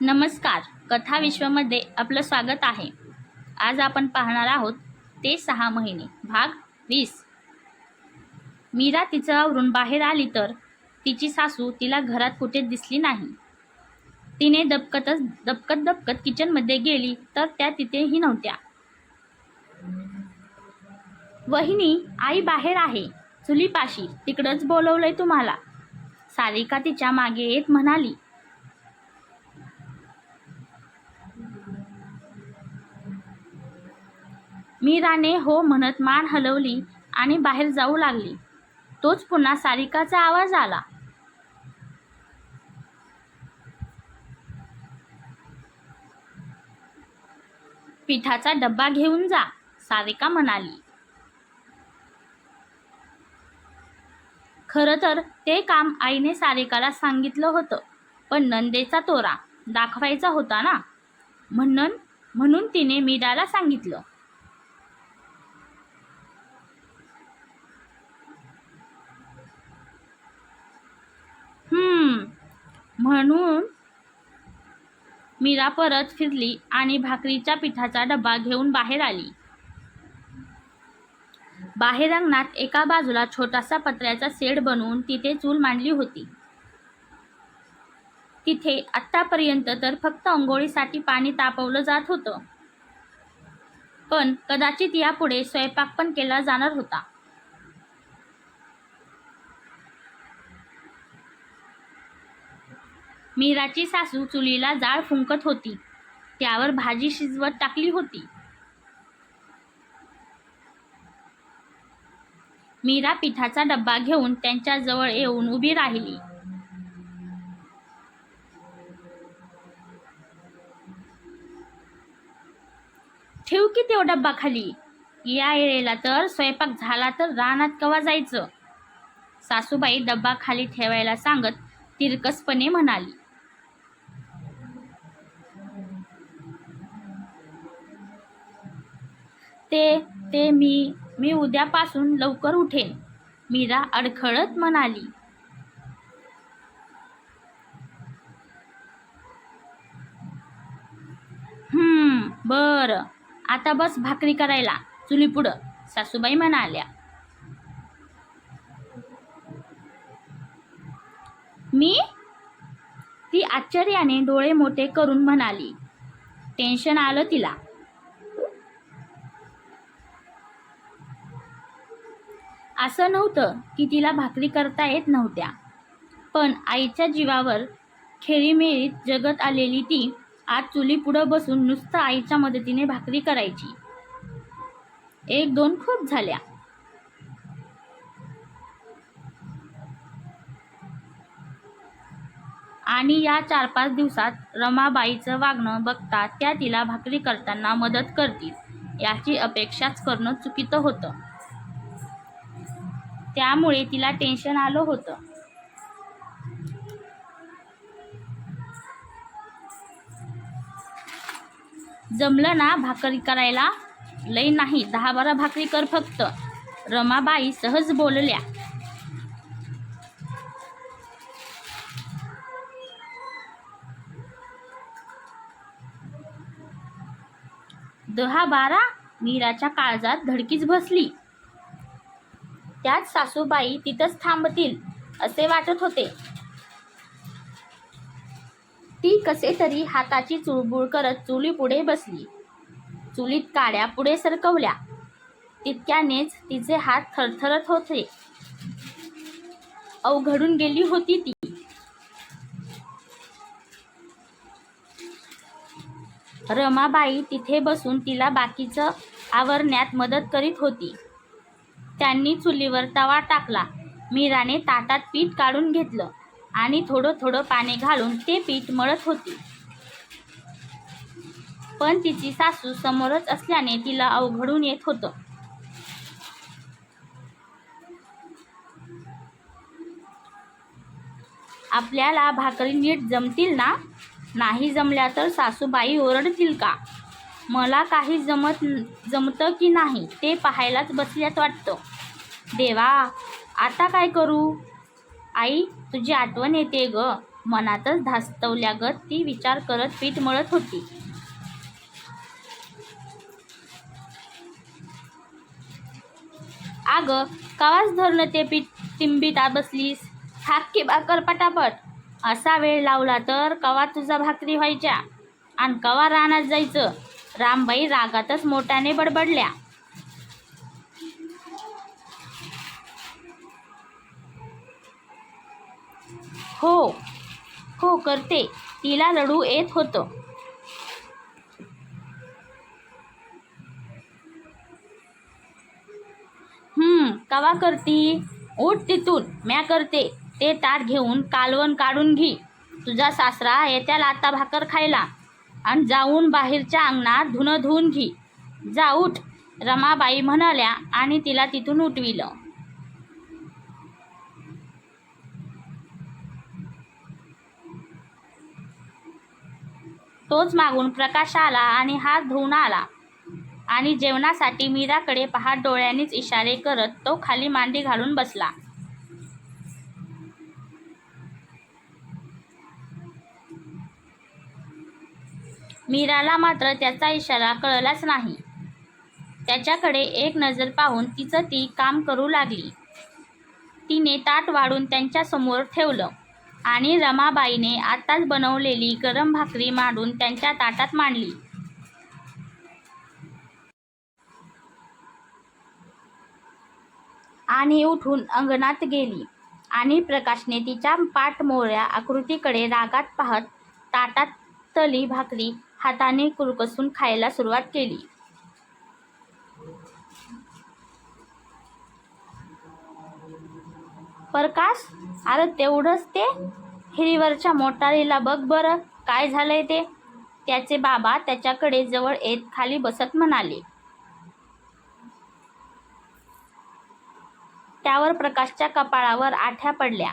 नमस्कार. कथा विश्वमध्ये आपलं स्वागत आहे. आज आपण पाहणार आहोत ते सहा महिने भाग वीस. मीरा तिचं आवरून बाहेर आली तर तिची सासू तिला घरात कुठे दिसली नाही. तिने दबकतच दबकत दबकत किचनमध्ये गेली तर त्या तिथेही नव्हत्या. वहिनी आई बाहेर आहे. चुलीपाशी तिकडंच बोलवलंय तुम्हाला. सारिका तिच्यामागे येत म्हणाली मीराने हो म्हणत मान हलवली आणि बाहेर जाऊ लागली. तोच पुन्हा सारिकाचा आवाज आला. पिठाचा डब्बा घेऊन जा सारिका म्हणाली. खरं तर ते काम आईने सारिकाला सांगितलं होतं पण नंदेचा तोरा दाखवायचा होता ना? म्हणून म्हणून तिने मीराला सांगितलं हम्म म्हणून मीरा परत फिरली आणि भाकरीच्या पिठाचा डबा घेऊन बाहेर आली. बाहेर अंगणात एका बाजूला छोटासा पत्र्याचा शेड बनवून तिथे चूल मांडली होती. तिथे आत्तापर्यंत तर फक्त अंघोळीसाठी पाणी तापवलं जात होतं. पण कदाचित यापुढे स्वयंपाक पण केला जाणार होता. मीराची सासू चुलीला जाळ फुंकत होती. त्यावर भाजी शिजवत टाकली होती. मीरा पिठाचा डब्बा घेऊन त्यांच्या जवळ येऊन उभी राहिली. ठेव की तेव डब्बा खाली या येळेला तर स्वयंपाक झाला तर रानात कवा जायचं? सासूबाई डब्बा खाली ठेवायला सांगत तिरकसपणे म्हणाली. ते ते मी मी उद्यापासून लवकर उठेन मीरा अडखळत म्हणाली. हम्म बरं. आता बस भाकरी करायला चुली पुढं सासूबाई म्हणाल्या. मी? ती आश्चर्याने डोळे मोठे करून म्हणाली. टेन्शन आलं तिला. असं नव्हतं की तिला भाकरी करता येत नव्हत्या. पण आईच्या जीवावर खेळीमेळीत जगत आलेली ती आज चुली पुढं बसून नुसतं आईच्या मदतीने भाकरी करायची. एक दोन खूप झाल्या. आणि या चार पाच दिवसात रमाबाईचं वागणं बघता त्या तिला भाकरी करताना मदत करतील याची अपेक्षाच करणं चुकीचं होतं. त्यामुळे तिला टेन्शन आलं होतं. जमलं ना भाकरी करायला? लई नाही दहा बारा भाकरी कर फक्त. रमाबाई सहज बोलल्या. दहा बारा मीराच्या काळजात धडकीच बसली. त्याच सासूबाई तिथंच थांबतील असे वाटत होते. ती कसे तरी हाताची चुळबुळ करत चुली पुढे बसली. चुलीत काड्या पुढे सरकवल्या. तितक्यानेच तिचे हात थरथरत होते. अवघडून गेली होती ती. रमाबाई तिथे बसून तिला बाकीचं आवरण्यात मदत करीत होती. त्यांनी चुलीवर तवा टाकला. मीराने ताटात पीठ काढून घेतलं आणि थोडं थोडं पाणी घालून ते पीठ मळत होती. पण तिची सासू समोरच असल्याने तिला अवघडून येत होतं. आपल्याला भाकरी नीट जमतील ना? नाही जमल्या तर सासूबाई ओरडतील का? मला काही जमत जमतं की नाही ते पाहायलाच बसल्यात वाटतं. देवा आता काय करू? आई तुझी आठवण येते ग. मनातच धास्तवल्यागत ती विचार करत पीठ मळत होती. अगं कवाच धरलं ते पीठ? तिंबीत आ बसलीस? थाक की भाकर पटापट? असा वेळ लावला तर कवा तुझा भाकरी व्हायच्या? आणि कवा रानात जायचं? रामबाई रागातच मोठ्याने बडबडल्या. हो हो करते. तिला रडू येत होतं. हम्म कवा करती? उठ तिथून म्या करते. ते ताट घेऊन कालवण काढून घे. तुझा सासरा येत्याला आता भाकर खायला. आणि जाऊन बाहेरच्या अंगणात धुणं धुवून घे. जा उठ रमाबाई म्हणाल्या आणि तिला तिथून उठविलं. तोच मागून प्रकाश आला आणि हात धुवून आला. आणि जेवणासाठी मीराकडे पहाट डोळ्यांनीच इशारे करत तो खाली मांडी घालून बसला. मीराला मात्र त्याचा इशारा कळलाच नाही. त्याच्याकडे एक नजर पाहून तिचं ती काम करू लागली. तिने ताट वाढून त्यांच्यासमोर ठेवलं आणि रमाबाईने आताच बनवलेली गरम भाकरी मांडून त्यांच्या ताटात मांडली. आणि उठून अंगणात गेली आणि प्रकाशने तिच्या पाठमोऱ्या आकृतीकडे रागात पाहत ताटात तली भाकरी हाताने कुरकसून खायला सुरुवात केली. प्रकाश अरे तेवढंच ते हिरीवरच्या मोटारीला बघ बरं काय झालंय ते. त्याचे बाबा त्याच्याकडे जवळ येत खाली बसत म्हणाले. त्यावर प्रकाशच्या कपाळावर आठ्या पडल्या.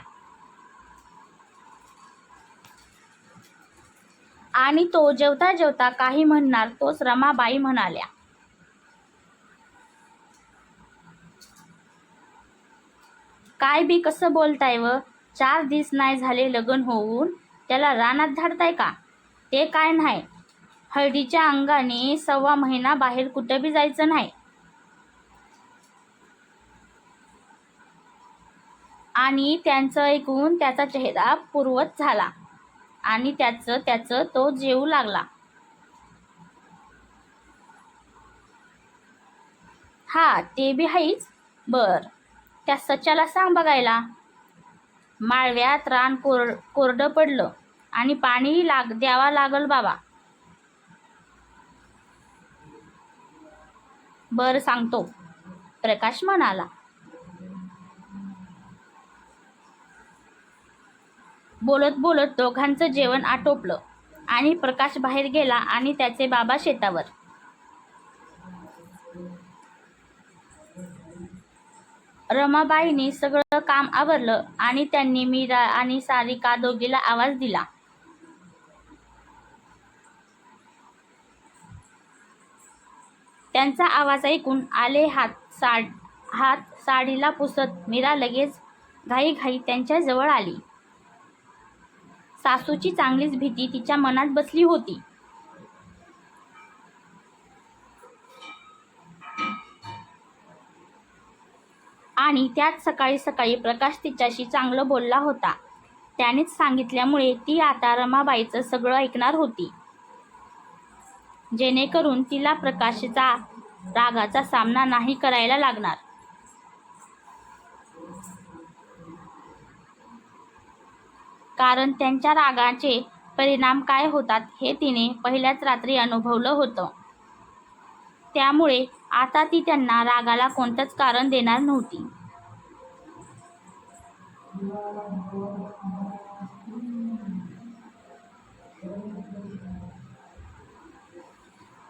आणि तो जेवता जेवता काही म्हणणार तोच रमाबाई म्हणाल्या. काय बी कसं बोलताय व? चार दिस नाही झाले लग्न होऊन. त्याला रानात धाडताय का? ते काय नाही. हळदीच्या अंगाने सव्वा महिना बाहेर कुठं बी जायचं नाही. आणि त्यांचं ऐकून त्याचा चेहरा पूर्वत झाला. आणि त्याचं त्याचं तो जेवू लागला. हा ते बी हाईच. बर. त्या सच्याला सांग बघायला. माळव्यात रान कोर कोरडं पडलं आणि पाणी लाग द्यावा लागल बाबा. बर सांगतो. प्रकाश म्हणाला. बोलत बोलत दोघांचं जेवण आटोपलं आणि प्रकाश बाहेर गेला आणि त्याचे बाबा शेतावर. रमाबाईंनी सगळं काम आवरलं आणि त्यांनी मीरा आणि सारिका दोघीला आवाज दिला. त्यांचा आवाज ऐकून आले हात साड हात साडीला पुसत मीरा लगेच घाईघाई त्यांच्याजवळ आली. सासूची चांगलीच भीती तिच्या मनात बसली होती. आणि त्यात सकाळी सकाळी प्रकाश तिच्याशी चांगलं बोलला होता. त्यानेच सांगितल्यामुळे ती आता रमाबाईचं सगळं ऐकणार होती. जेणेकरून तिला प्रकाशचा रागाचा सामना नाही करायला लागणार. कारण त्यांच्या रागाचे परिणाम काय होतात हे तिने पहिल्याच रात्री अनुभवलं होतं. त्यामुळे आता ती त्यांना रागाला कोणतंच कारण देणार नव्हती.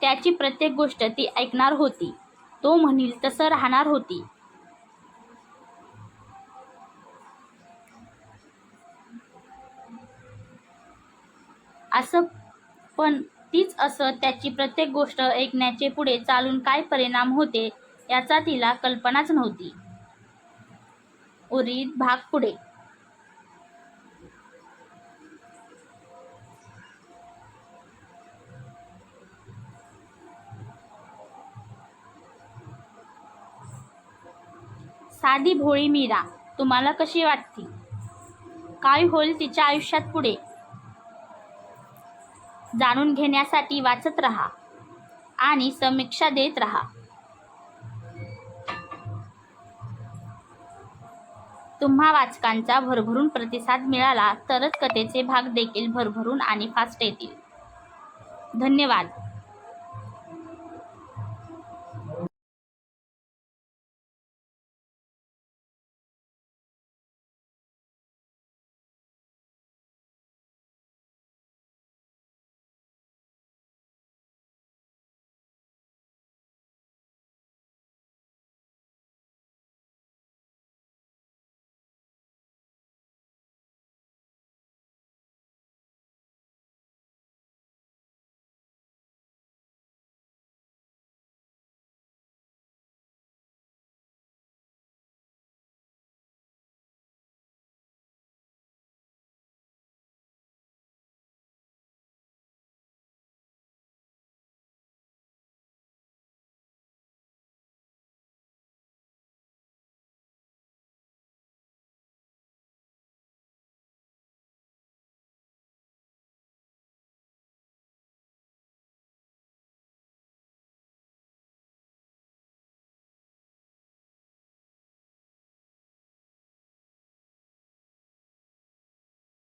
त्याची प्रत्येक गोष्ट ती ऐकणार होती. तो म्हणील तसं राहणार होती. असं पण तीच असं त्याची प्रत्येक गोष्ट ऐकण्याचे पुढे चालून काय परिणाम होते याचा तिला कल्पनाच नव्हती. उरीत भाग पुढे. साधी भोळी मीरा तुम्हाला कशी वाटती? काय होईल तिच्या आयुष्यात पुढे? जाणून घेण्यासाठी वाचत राहा आणि समीक्षा देत राहा. तुम्हा वाचकांचा भरभरून प्रतिसाद मिळाला तरच कथेचे भाग देखील भरभरून आणि फास्ट येतील. धन्यवाद.